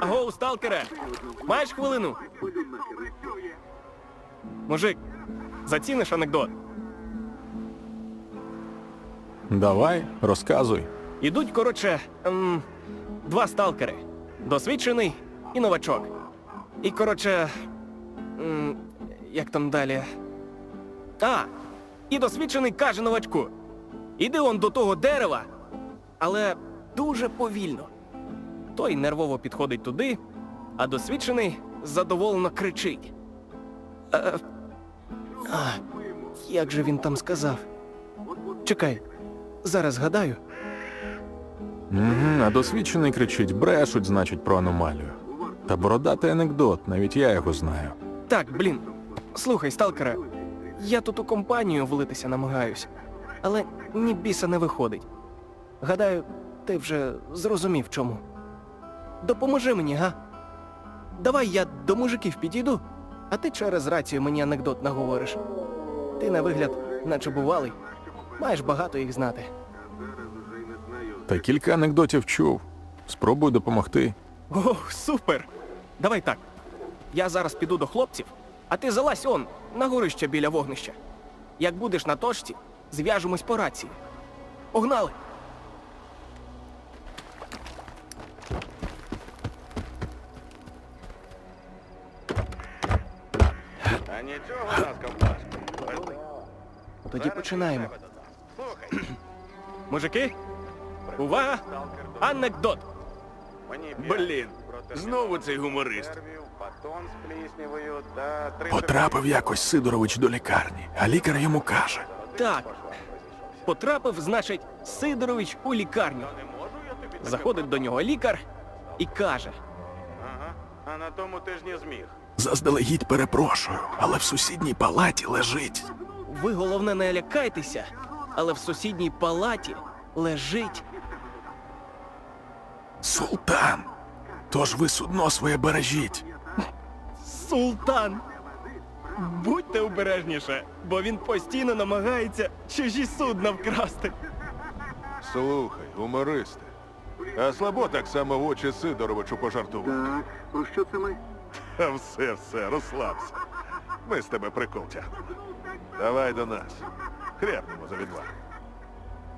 Агоу, сталкере! Маєш хвилину? Мужик, заціниш анекдот. Давай, розказуй. Ідуть, коротше, ем, два сталкери. Досвідчений і новачок. І, коротше. Ем, як там далі? А! І досвідчений каже новачку. Іди он до того дерева, але дуже повільно. Той нервово підходить туди, а досвідчений задоволено кричить. Е, а, як же він там сказав? Чекай, зараз згадаю. Угу, а досвідчений кричить, брешуть, значить, про аномалію. Та бородатий анекдот, навіть я його знаю. Так, блін. Слухай, сталкере, я тут у компанію влитися намагаюсь, але ні біса не виходить. Гадаю, ти вже зрозумів чому. Допоможи мені, га? Давай я до мужиків підійду, а ти через рацію мені анекдот наговориш. Ти на вигляд, наче бувалий, маєш багато їх знати. Та кілька анекдотів чув. Спробуй допомогти. О, супер! Давай так. Я зараз піду до хлопців, а ти залазь он, на горище біля вогнища. Як будеш на точці, зв'яжемось по рації. Погнали! А нічого у нас ковбаски. Тоді починаємо. Слухай, Мужики, увага! Анекдот! мені Блін, знову цей гуморист. Нервів, батон з пліснявою та три Потрапив якось Сидорович до лікарні, а лікар йому каже: Так. Потрапив, значить, Сидорович у лікарню. Не можу я тобі Заходить до нього лікар і каже: Ага. А на тому ти ж не зміг. Заздалегідь перепрошую, але в сусідній палаті лежить. ви головне не лякайтеся, але в сусідній палаті лежить. Султан. Тож ви судно своє бережіть. Султан. Будьте обережніше, бо він постійно намагається чужі судна вкрасти. Слухай, гумористи. А слабо так само в очі Сидоровичу пожартував. Так, про що це ми? Все, все, розслабся. Ми з тебе прикол тягнемо. Давай до нас. Хряпнемо за відвагу.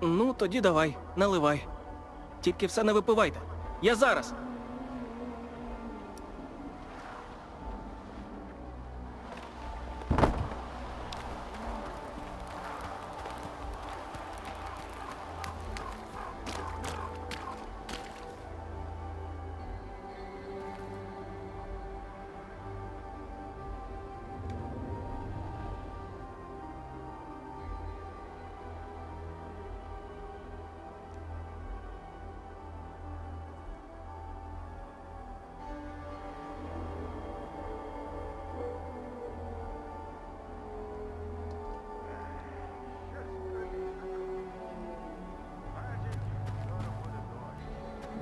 Ну, тоді давай, наливай. Тільки все не випивайте. Я зараз.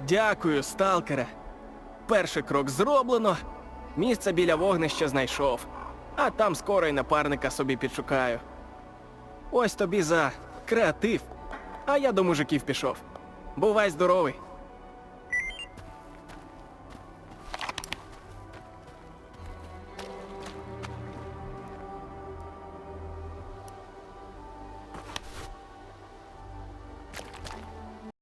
Дякую, сталкере. Перший крок зроблено. Місце біля вогнища знайшов. А там скоро й напарника собі підшукаю. Ось тобі за креатив. А я до мужиків пішов. Бувай здоровий.